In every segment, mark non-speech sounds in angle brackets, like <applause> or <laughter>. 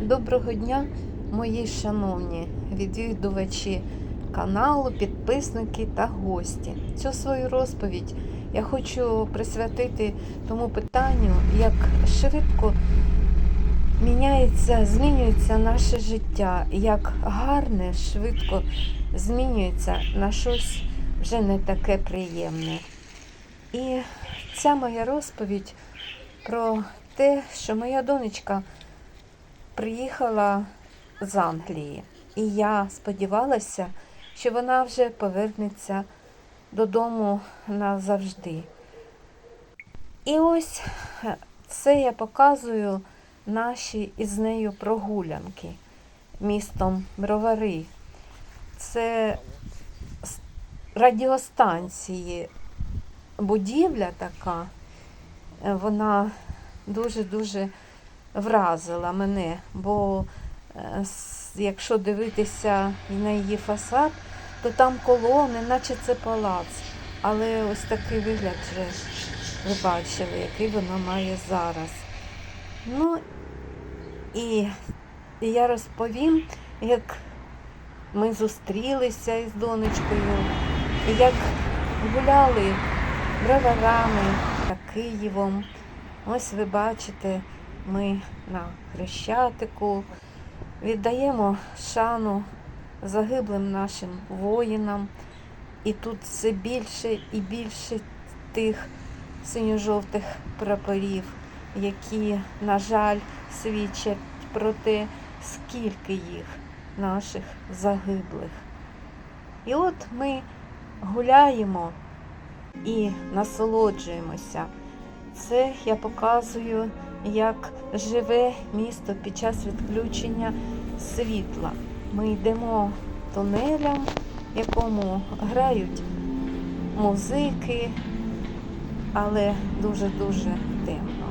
Доброго дня, мої шановні відвідувачі каналу, підписники та гості. Цю свою розповідь я хочу присвятити тому питанню, як швидко міняється, змінюється наше життя, як гарне, швидко змінюється на щось вже не таке приємне. І ця моя розповідь про те, що моя донечка приїхала з Англії. І я сподівалася, що вона вже повернеться додому назавжди. І ось це я показую наші із нею прогулянки містом Бровари. Це радіостанції, будівля така, вона дуже-дуже вразила мене, бо е, якщо дивитися на її фасад, то там колони, наче це палац. Але ось такий вигляд вже ви бачили, який вона має зараз. Ну і я розповім, як ми зустрілися із донечкою, як гуляли броварами та Києвом. Ось ви бачите, ми на Хрещатику віддаємо шану загиблим нашим воїнам. І тут все більше і більше тих синьо-жовтих прапорів, які, на жаль, свідчать про те, скільки їх наших загиблих. І от ми гуляємо і насолоджуємося. Це я показую, як живе місто під час відключення світла. Ми йдемо тунелем, в якому грають музики, але дуже-дуже темно.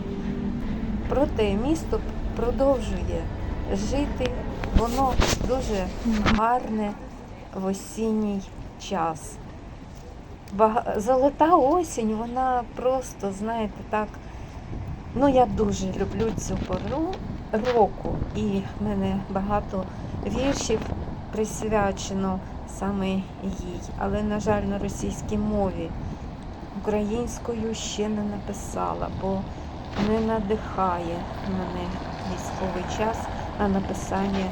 Проте місто продовжує жити, воно дуже гарне в осінній час. Золота осінь, вона просто, знаєте, так. Ну, я дуже люблю цю пору року, і в мене багато віршів присвячено саме їй. Але, на жаль, на російській мові українською ще не написала, бо не надихає мене військовий час на написання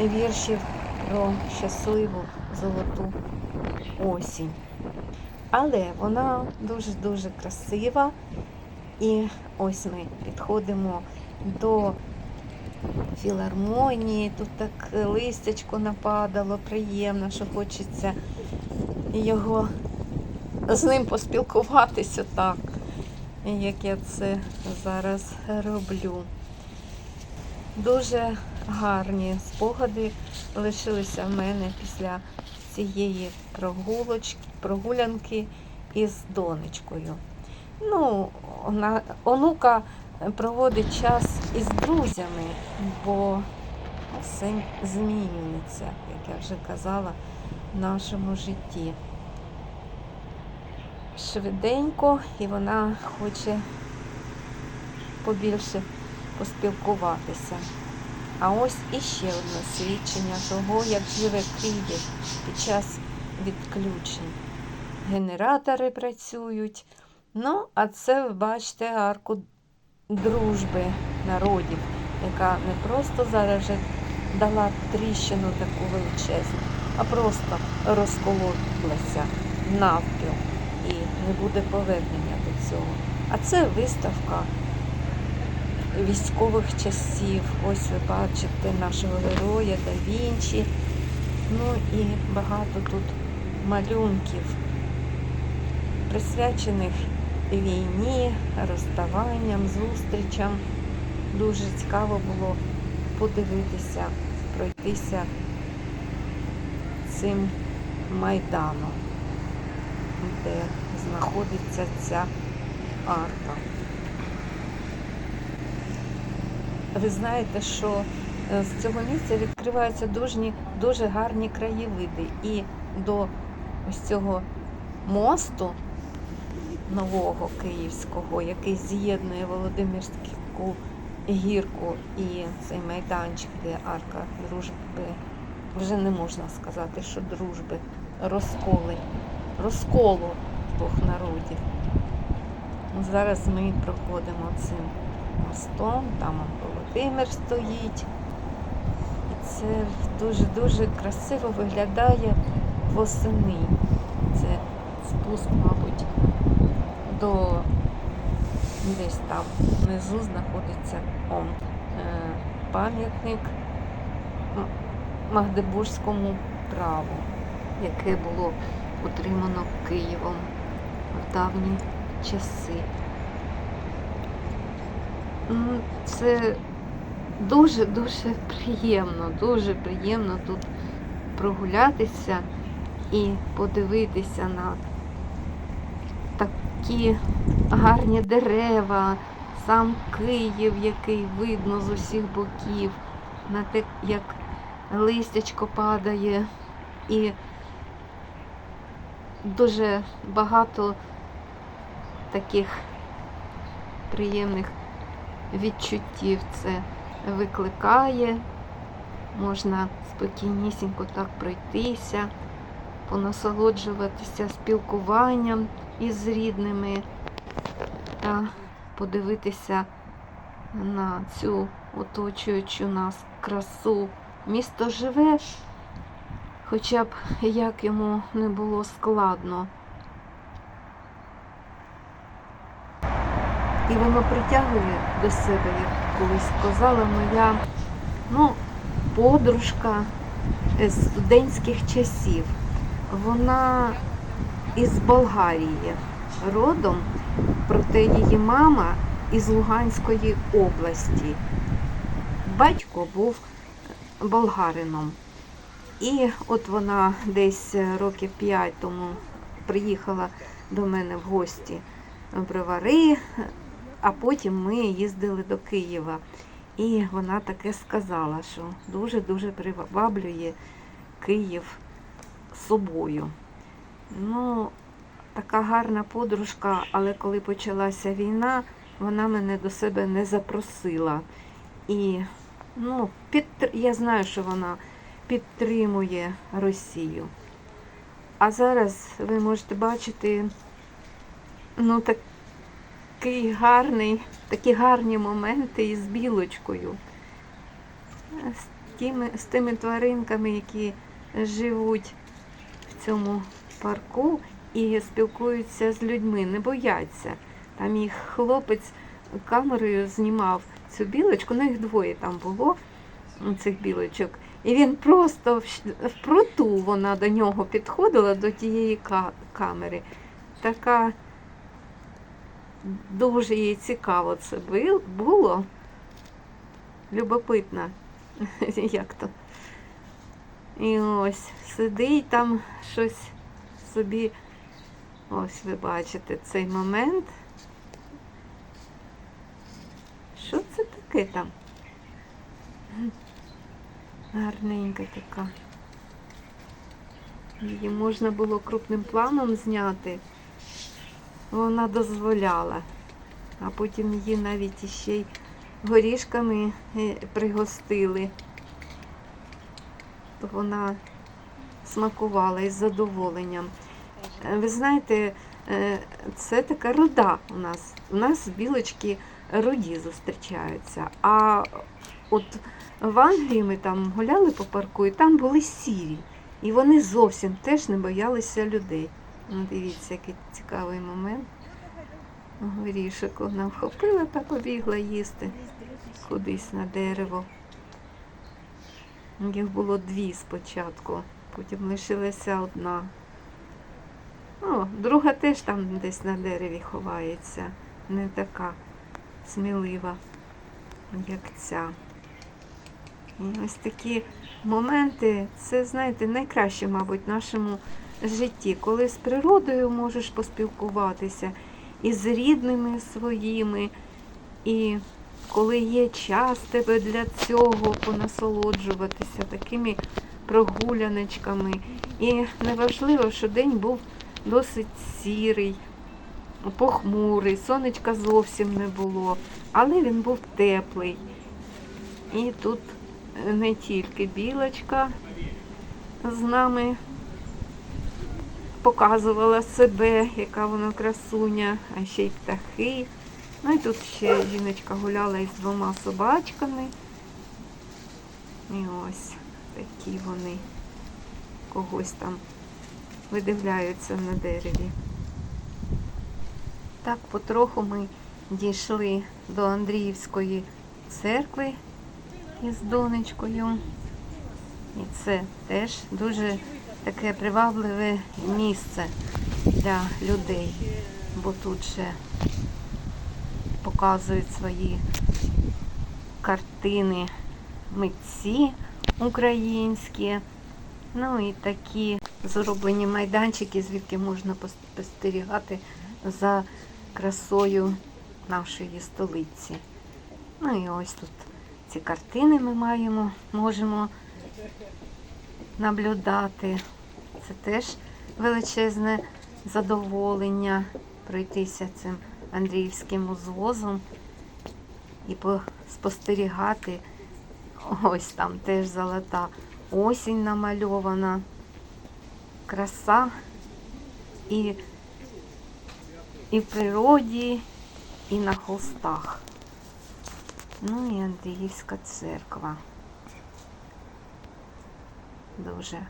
віршів про щасливу золоту осінь. Але вона дуже-дуже красива. І ось ми підходимо до філармонії. Тут так листячко нападало, приємно, що хочеться його з ним поспілкуватися так, як я це зараз роблю. Дуже гарні спогади лишилися в мене після цієї прогулочки, прогулянки із донечкою. Ну, онука проводить час із друзями, бо все змінюється, як я вже казала, в нашому житті. Швиденько, і вона хоче побільше поспілкуватися. А ось іще одне свідчення того, як живе Київ під час відключень. Генератори працюють. Ну, а це ви бачите арку дружби народів, яка не просто зараз вже дала тріщину таку величезну, а просто розкололася навпіл і не буде повернення до цього. А це виставка військових часів. Ось ви бачите нашого героя Да Вінчі. Ну і багато тут малюнків, присвячених війні, розставанням, зустрічам. Дуже цікаво було подивитися, пройтися цим майданом, де знаходиться ця арка. Ви знаєте, що е, з цього місця відкриваються дуже, дуже гарні краєвиди. І до ось цього мосту нового київського, який з'єднує Володимирську гірку і цей майданчик, де арка дружби, вже не можна сказати, що дружби, розколи, розколу двох народів. Ну, Зараз ми проходимо цим мостом, там Володимир стоїть. І це дуже-дуже красиво виглядає восени. Це спуск, мабуть, до десь там внизу знаходиться он, е, пам'ятник Магдебурзькому праву, яке було утримано Києвом в давні часи. Це дуже-дуже приємно, дуже приємно тут прогулятися і подивитися на такі гарні дерева, сам Київ, який видно з усіх боків, на те, як листячко падає, і дуже багато таких приємних відчуттів це викликає. Можна спокійнісінько так пройтися, понасолоджуватися спілкуванням із рідними та подивитися на цю оточуючу нас красу. Місто живе, хоча б як йому не було складно. І воно притягує до себе, як колись казала моя ну, подружка з студентських часів. Вона із Болгарії родом, проте її мама із Луганської області. Батько був болгарином. І от вона десь років п'ять тому приїхала до мене в гості в Бровари, а потім ми їздили до Києва. І вона таке сказала, що дуже-дуже приваблює Київ собою. Ну, така гарна подружка, але коли почалася війна, вона мене до себе не запросила. І ну, підтр... я знаю, що вона підтримує Росію. А зараз ви можете бачити ну, такий гарний, такі гарні моменти із білочкою. З тими, з тими тваринками, які живуть в цьому парку і спілкуються з людьми, не бояться. Там їх хлопець камерою знімав цю білочку, ну їх двоє там було, цих білочок. І він просто в- впруту вона до нього підходила до тієї камери. Така дуже їй цікаво це було. Любопитно, <laughs> як то. І ось сидить там щось собі. Ось ви бачите цей момент. Що це таке там? Гарненька така. Її можна було крупним планом зняти. Вона дозволяла. А потім її навіть іще й горішками е, пригостили. То вона смакувала із задоволенням. Е, Ви знаєте, е, це така руда у нас. У нас білочки руді зустрічаються. А от в Англії ми там гуляли по парку, і там були сірі. І вони зовсім теж не боялися людей. Ну, дивіться, який цікавий момент. Горішок вона вхопила та побігла їсти кудись на дерево. Їх було дві спочатку, потім лишилася одна. О, друга теж там десь на дереві ховається, не така смілива, як ця. І ось такі моменти, це, знаєте, найкраще, мабуть, в нашому житті, коли з природою можеш поспілкуватися, і з рідними своїми, і коли є час тебе для цього понасолоджуватися такими прогуляночками. І неважливо, що день був досить сірий, похмурий, сонечка зовсім не було. але він був теплий. І тут не тільки білочка з нами показувала себе, яка вона красуня, а ще й птахи. Ну і тут ще жіночка гуляла із двома собачками. І ось такі вони когось там видивляються на дереві. Так потроху ми дійшли до Андріївської церкви із донечкою. І це теж дуже таке привабливе місце для людей, бо тут же показують свої картини митці українські. Ну і такі зроблені майданчики, звідки можна спостерігати за красою нашої столиці. Ну і ось тут ці картини ми маємо, можемо наблюдати. Це теж величезне задоволення пройтися цим Андріївським узвозом і спостерігати. Ось там теж золота осінь намальована, краса і, і в природі, і на холстах. Ну і Андріївська церква. Дуже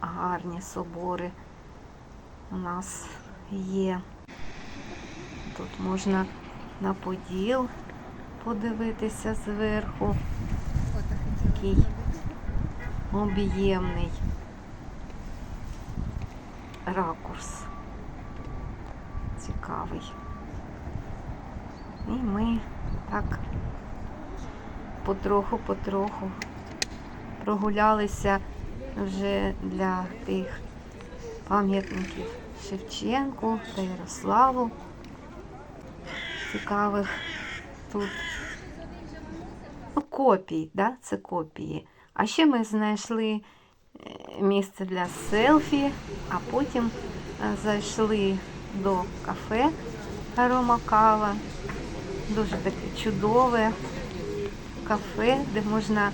гарні собори у нас є. Тут можна на поділ подивитися зверху. Такий об'ємний ракурс. Цікавий. І ми так потроху-потроху прогулялися вже для тих пам'ятників Шевченку та Ярославу. Цікавих тут копій, да? це копії. А ще ми знайшли е, місце для селфі, а потім е, зайшли до кафе Арома Кава. Дуже таке чудове кафе, де можна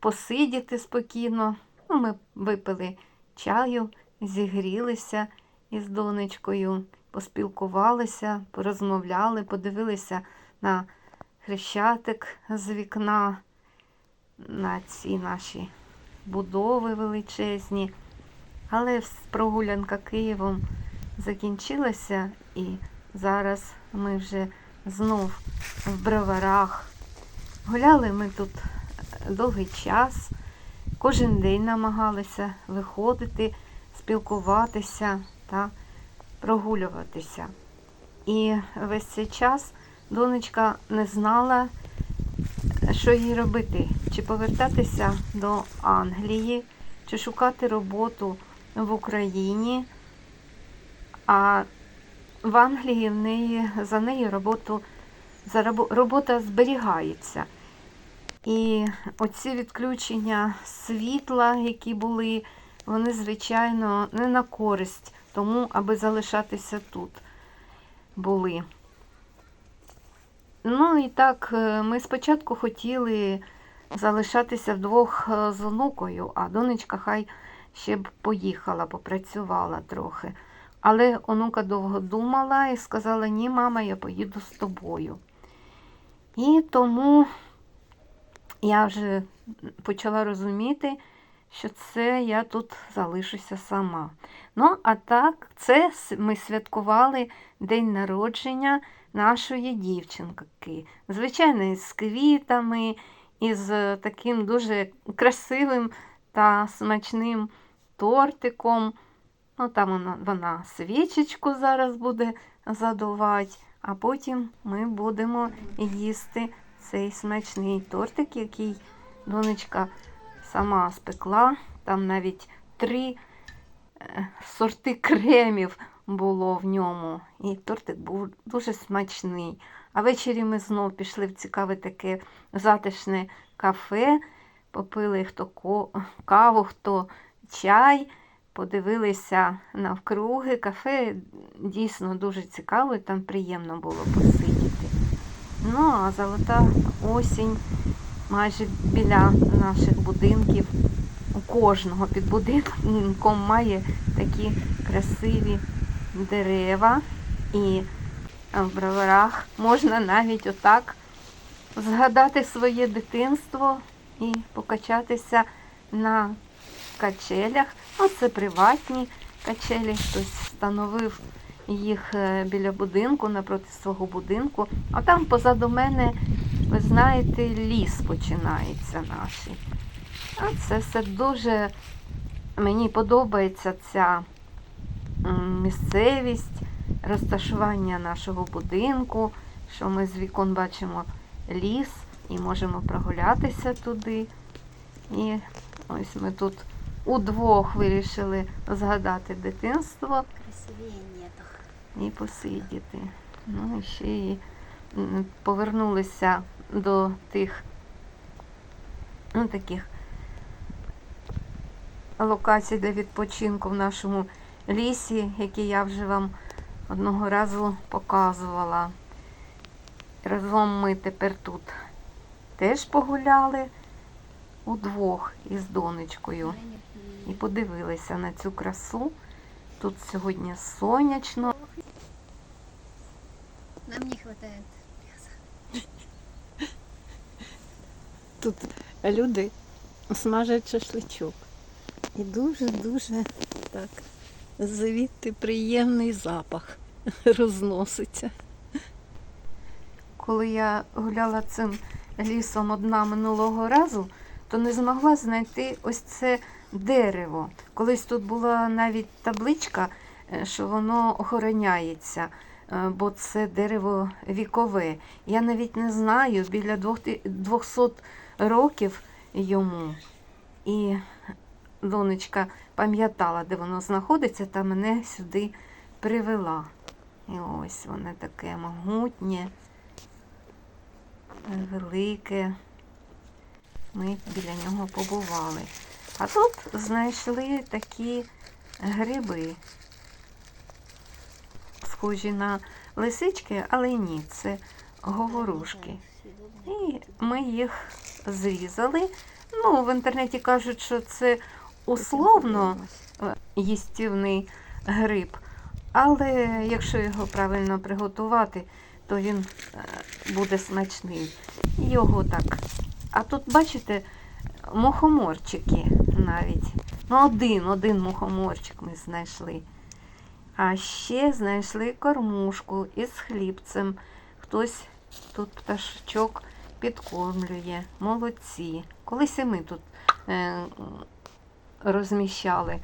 посидіти спокійно. Ну, Ми випили чаю, зігрілися із донечкою, поспілкувалися, порозмовляли, подивилися на хрещатик з вікна, на ці наші будови величезні. Але прогулянка Києвом закінчилася і зараз ми вже знов в броварах. Гуляли ми тут довгий час, кожен день намагалися виходити, спілкуватися та прогулюватися. І весь цей час донечка не знала, що їй робити, чи повертатися до Англії, чи шукати роботу в Україні. А в Англії в неї за нею роботу за робота зберігається. І оці відключення світла, які були, вони, звичайно, не на користь тому, аби залишатися тут були. Ну і так, е, ми спочатку хотіли залишатися вдвох е, з онукою, а донечка хай ще б поїхала, попрацювала трохи. Але онука довго думала і сказала: ні, мама, я поїду з тобою. І тому я вже почала розуміти, що це я тут залишуся сама. Ну, а так, це ми святкували день народження нашої дівчинки. Звичайно, з квітами, із таким дуже красивим та смачним тортиком. Ну, Там вона, вона свічечку зараз буде задувати, а потім ми будемо їсти цей смачний тортик, який донечка сама спекла. Там навіть три е, сорти кремів було в ньому. І тортик був дуже смачний. А ввечері ми знов пішли в цікаве таке затишне кафе, попили хто каву, хто чай, подивилися навкруги. Кафе дійсно дуже цікаве, там приємно було посидіти. Ну, а золота осінь майже біля наших будинків. У кожного під будинком має такі красиві дерева. І в броварах можна навіть отак згадати своє дитинство і покачатися на качелях. Ну, це приватні качелі, хтось встановив їх е, біля будинку, напроти свого будинку. А там позаду мене, ви знаєте, ліс починається наш. А це все дуже мені подобається ця місцевість, розташування нашого будинку, що ми з вікон бачимо ліс і можемо прогулятися туди. І ось ми тут удвох вирішили згадати дитинство і посидіти. Ну і ще і повернулися до тих ну, таких локацій для відпочинку в нашому лісі, які я вже вам одного разу показувала. Разом ми тепер тут теж погуляли удвох із донечкою і подивилися на цю красу. Тут сьогодні сонячно. Нам не хватает мяса. Тут люди смажать шашличок. І дуже-дуже так звідти приємний запах <laughs> розноситься. Коли я гуляла цим лісом одна минулого разу, то не змогла знайти ось це дерево. Колись тут була навіть табличка, е, що воно охороняється, е, бо це дерево вікове. Я навіть не знаю, біля двох 200 років йому. І донечка пам'ятала, де воно знаходиться, та мене сюди привела. І ось воно таке могутнє велике. Ми біля нього побували. А тут знайшли такі гриби, схожі на лисички, але ні, це говорушки. І ми їх зрізали. Ну, в інтернеті кажуть, що це условно е, їстівний гриб. Але якщо його правильно приготувати, то він е, буде смачний. Його так. А тут, бачите, мухоморчики навіть. Ну, один, один мухоморчик ми знайшли. А ще знайшли кормушку із хлібцем. Хтось тут пташечок підкормлює. Молодці. Колись і ми тут е, розміщали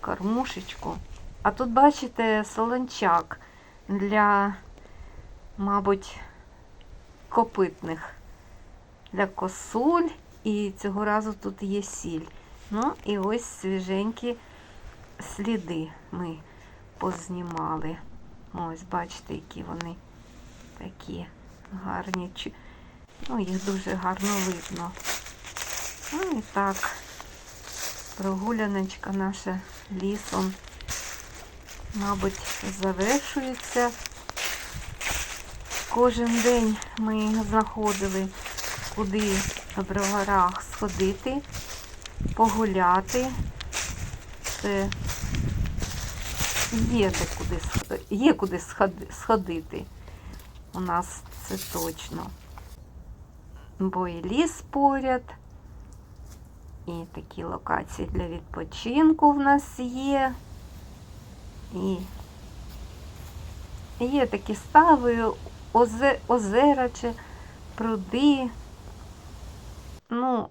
кормушечку. А тут, бачите, солончак для, мабуть, копитних. Для косуль. І цього разу тут є сіль. Ну і ось свіженькі сліди ми познімали. Ось, бачите, які вони такі гарні. Ну, їх дуже гарно видно. Ну і так, прогуляночка наша лісом, мабуть, завершується. Кожен день ми знаходили, куди в броварах сходити, погуляти. Це є де куди, є куди сходити. У нас це точно. Бо і ліс поряд, і такі локації для відпочинку в нас є. І є такі стави, озе- озера чи пруди. Ну,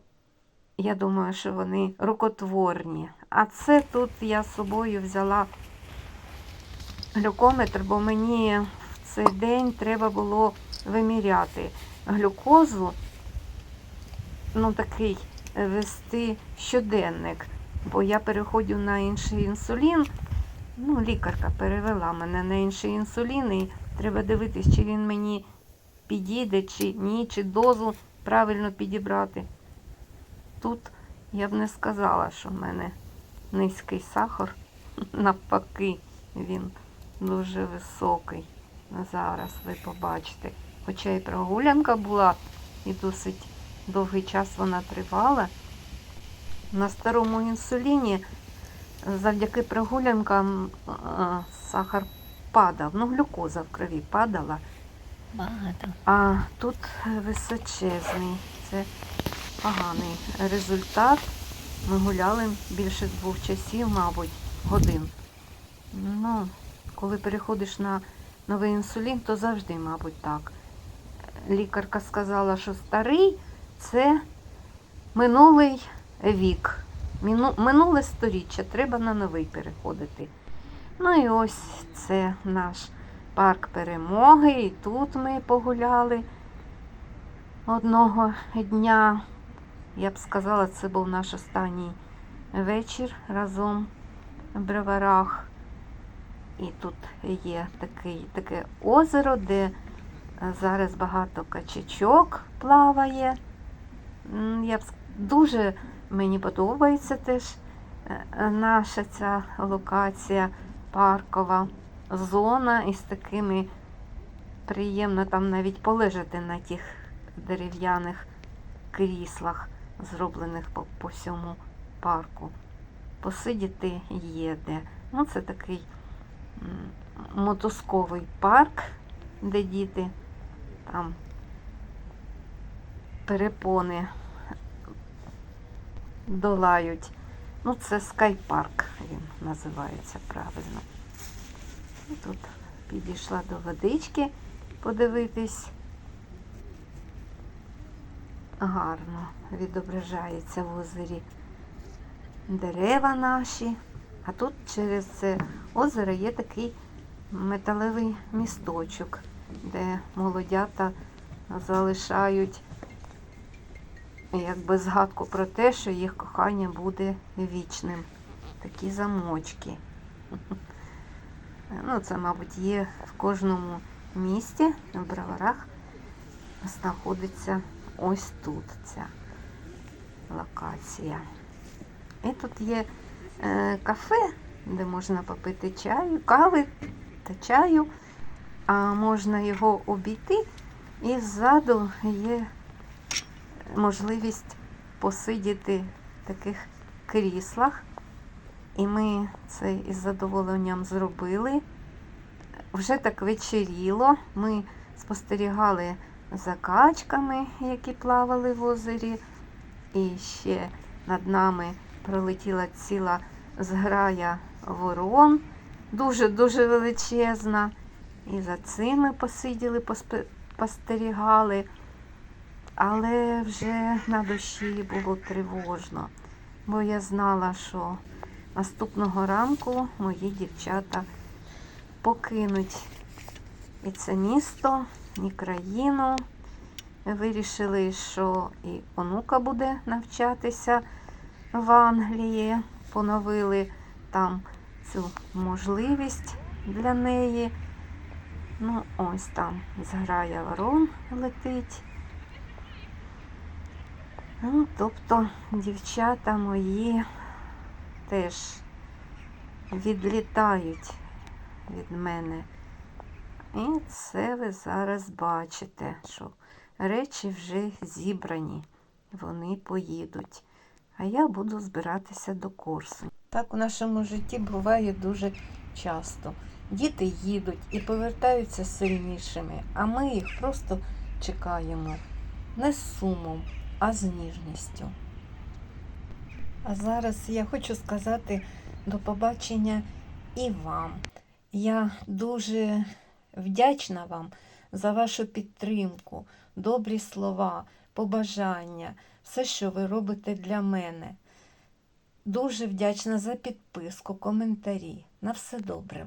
я думаю, що вони рукотворні. А це тут я з собою взяла глюкометр, бо мені в цей день треба було виміряти глюкозу. Ну, такий вести щоденник, бо я переходжу на інший інсулін. Ну, лікарка перевела мене на інший інсулін, і треба дивитись, чи він мені підійде, чи ні, чи дозу правильно підібрати. Тут я б не сказала, що в мене низький сахар. <laughs> Навпаки, він дуже високий. Зараз ви побачите. хоча і прогулянка була, і досить довгий час вона тривала. На старому інсуліні завдяки прогулянкам е, сахар падав, ну глюкоза в крові падала. Багато. А тут височезний. Це поганий результат. Ми гуляли більше двох часів, мабуть, годин. Ну, коли переходиш на новий інсулін, то завжди, мабуть, так. Лікарка сказала, що старий це минулий вік. Минуле сторіччя, треба на новий переходити. Ну і ось це наш парк перемоги. І тут ми погуляли одного дня. Я б сказала, це був наш останній вечір разом в броварах. І тут є такий, таке озеро, де е, зараз багато качечок плаває. Я б дуже мені подобається теж е, наша ця локація паркова зона із такими приємно там навіть полежати на тих дерев'яних кріслах, зроблених по, по всьому парку. Посидіти є де. Ну, це такий мотузковий парк, де діти там перепони долають. Ну, це скайпарк він називається правильно. І тут підійшла до водички подивитись. Гарно відображається в озері дерева наші. А тут через це озеро є такий металевий місточок, де молодята залишають якби згадку про те, що їх кохання буде вічним. Такі замочки. <laughs> Ну, це, мабуть, є в кожному місті, в броварах знаходиться ось тут ця локація. І тут є е, кафе, де можна попити чаю, кави та чаю, а можна його обійти, і ззаду є можливість посидіти в таких кріслах. І ми це із задоволенням зробили. Вже так вечеріло. Ми спостерігали за качками, які плавали в озері. І ще над нами пролетіла ціла зграя ворон, дуже-дуже величезна. І за цим ми посиділи, поспе- спостерігали. Але вже на душі було тривожно, бо я знала, що наступного ранку мої дівчата покинуть і це місто, і країну. Вирішили, що і онука буде навчатися в Англії. Поновили там цю можливість для неї. Ну, ось там зграя ворон летить. Ну, тобто дівчата мої теж відлітають від мене. І це ви зараз бачите, що речі вже зібрані, вони поїдуть. А я буду збиратися до курсу. Так у нашому житті буває дуже часто. Діти їдуть і повертаються сильнішими, а ми їх просто чекаємо не з сумом, а з ніжністю. А зараз я хочу сказати до побачення і вам. Я дуже вдячна вам за вашу підтримку, добрі слова, побажання, все, що ви робите для мене. Дуже вдячна за підписку, коментарі. На все добре.